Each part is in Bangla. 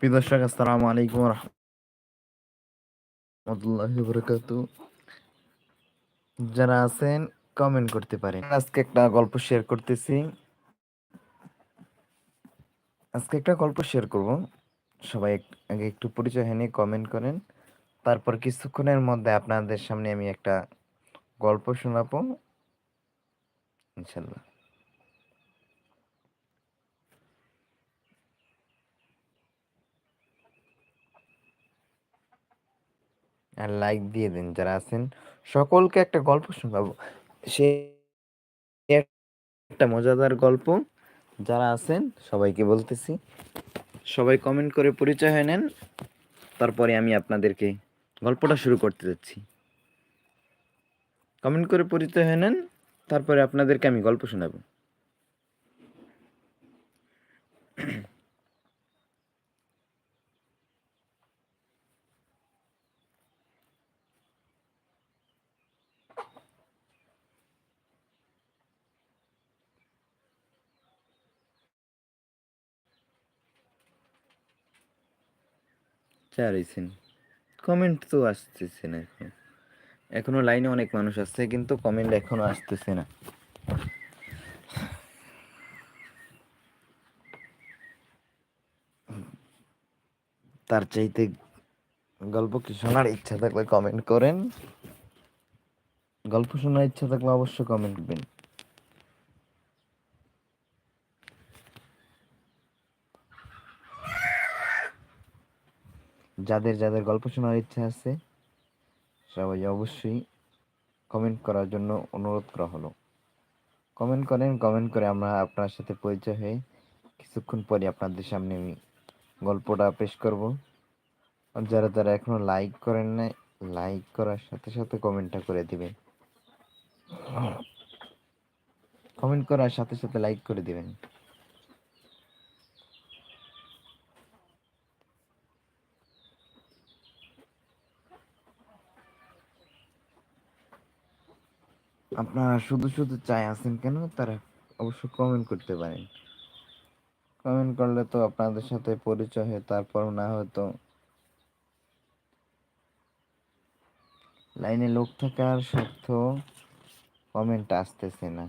প্রিয় দর্শক, আসসালামু আলাইকুম রহমতুল্লাহ বরকাতু যারা আছেন কমেন্ট করতে পারেন। আজকে একটা গল্প শেয়ার করতেছি। আজকে একটা গল্প শেয়ার করব। সবাই আগে একটু পরিচয় হয়নি কমেন্ট করেন। তারপর কিছুক্ষণের মধ্যে আপনাদের সামনে আমি একটা গল্প শোনাবো। ইনশাল্লাহ আর লাইক দিয়ে দিন যারা আছেন। সকলকে একটা গল্প শোনাবো। সে একটা মজাদার গল্প। যারা আছেন, সবাইকে বলতেছি। সবাই কমেন্ট করে পরিচয় হয়ে নেন। তারপরে আমি আপনাদেরকে গল্পটা শুরু করতে যাচ্ছি। কমেন্ট করে পরিচয় হয়ে নেন। তারপরে আপনাদেরকে আমি গল্প শোনাবো। কমেন্ট তো আসতেছে না এখন। এখনও লাইনে অনেক মানুষ আসছে কিন্তু কমেন্ট এখনও আসতেছে না। তার চাইতে গল্প কি শোনার ইচ্ছা থাকলে কমেন্ট করেন। গল্প শোনার ইচ্ছা থাকলে অবশ্যই কমেন্ট করবেন যাদের যাদের গল্প শোনার ইচ্ছা আছে, সবাই অবশ্যই কমেন্ট করার জন্য অনুরোধ করা হলো। কমেন্ট করেন কমেন্ট করে আমরা আপনার সাথে পরিচয় হয়ে কিছুক্ষণ পরে আপনাদের সামনে আমি গল্পটা পেশ করব। আর যারা যারা এখনও লাইক করেন না লাইক করার সাথে সাথে কমেন্টটা করে দিবেন। কমেন্ট করার সাথে সাথে লাইক করে দিবেন। আপনারা শুধু শুধু চাই আছেন কেন? তারা অবশ্য কমেন্ট করতে পারেন। কমেন্ট করলে তো আপনাদের সাথে পরিচয় হয়, তারপর না হয়তো লাইনে লোক থাকার সত্ত্বেও কমেন্ট আসতেছে না।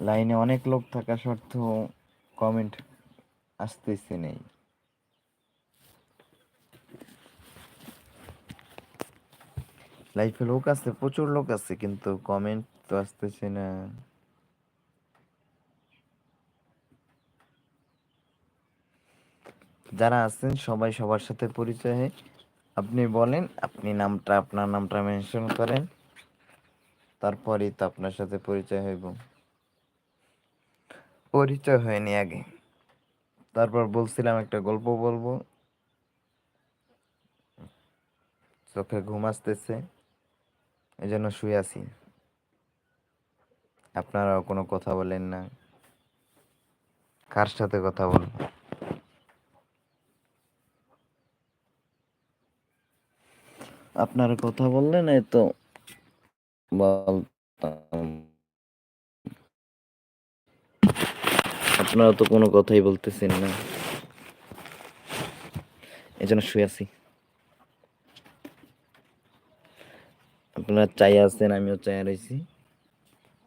লাইনে অনেক লোক থাকা সত্ত্বেও কমেন্ট আসতেছে নেই। লাইফে লোক আছে, প্রচুর লোক আছে, কিন্তু কমেন্ট তো আসতেছে না। যারা আছেন, সবাই সবার সাথে পরিচয় হয়। আপনি বলেন, আপনি নামটা, আপনার নামটা মেনশন করেন। তারপরেই তো আপনার সাথে পরিচয় হইব। পরিচয় হয়নি আগে। তারপর বলছিলাম একটা গল্প বলব। চোখে ঘুম আসতেছে এই জন্য শুয়ে আছি। আপনারাও কোনো কথা বলেন না। কার সাথে কথা বলব? আপনারা কথা বললেন এই তো বলতাম। আপনারা তো কোনো কথাই বলতেছেন না। এই জন্য শুয়ে আছি। আপনারা চাই আছেন, আমিও চাই রয়েছি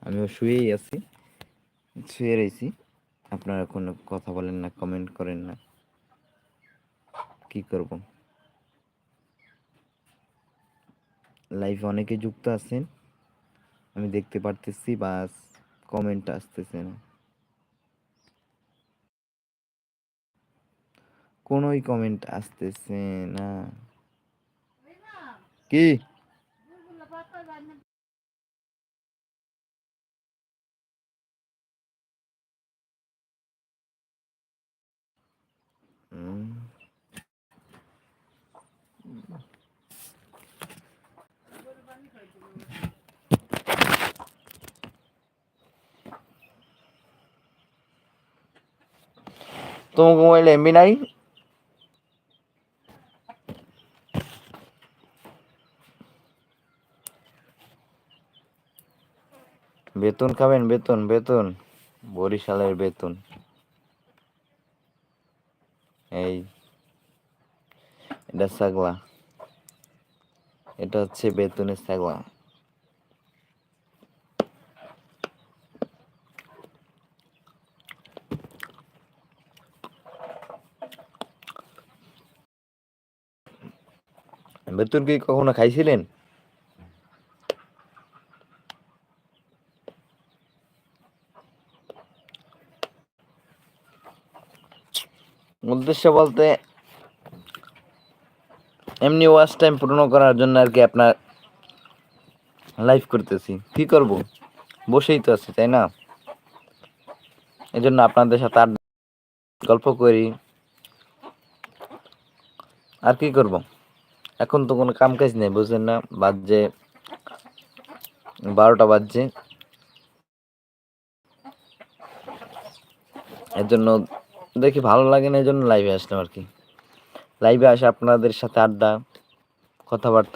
আমিও শুয়েই আছি, শুয়ে রয়েছি আপনারা কোনো কথা বলেন না কমেন্ট করেন না। কি করব? লাইভে অনেকে যুক্ত আছেন। আমি দেখতে পারতেছি, বাস কমেন্ট আসতেছে না। কোনোই কমেন্ট আসতেছে না কি হুম। তোমার মোবাইলে এমবি নাই বেতন খাবেন, বেতন বেতন। বরিশালের বেতন। এই, এটা ছাগলা। এটা হচ্ছে বেতনের ছাগলা। বেতন কি কখনো খাইছিলেন? উদ্দেশ্য বলতে এমনি ওয়াচ টাইম পূর্ণ করার জন্য আর কি আপনার লাইভ করতেছি। কি করব? বসেই তো আছি, তাই না? এই জন্য আপনাদের সাথে আর গল্প করি। আর কি করব? এখন তো কোনো কাম কাজ নেই, বুঝলেন না? বাজছে বারোটা বাজছে। এর জন্য দেখি ভালো লাগে না এই জন্য লাইভে আসলাম আর কি। লাইভে আসে আপনাদের সাথে আড্ডা, কথাবার্তা।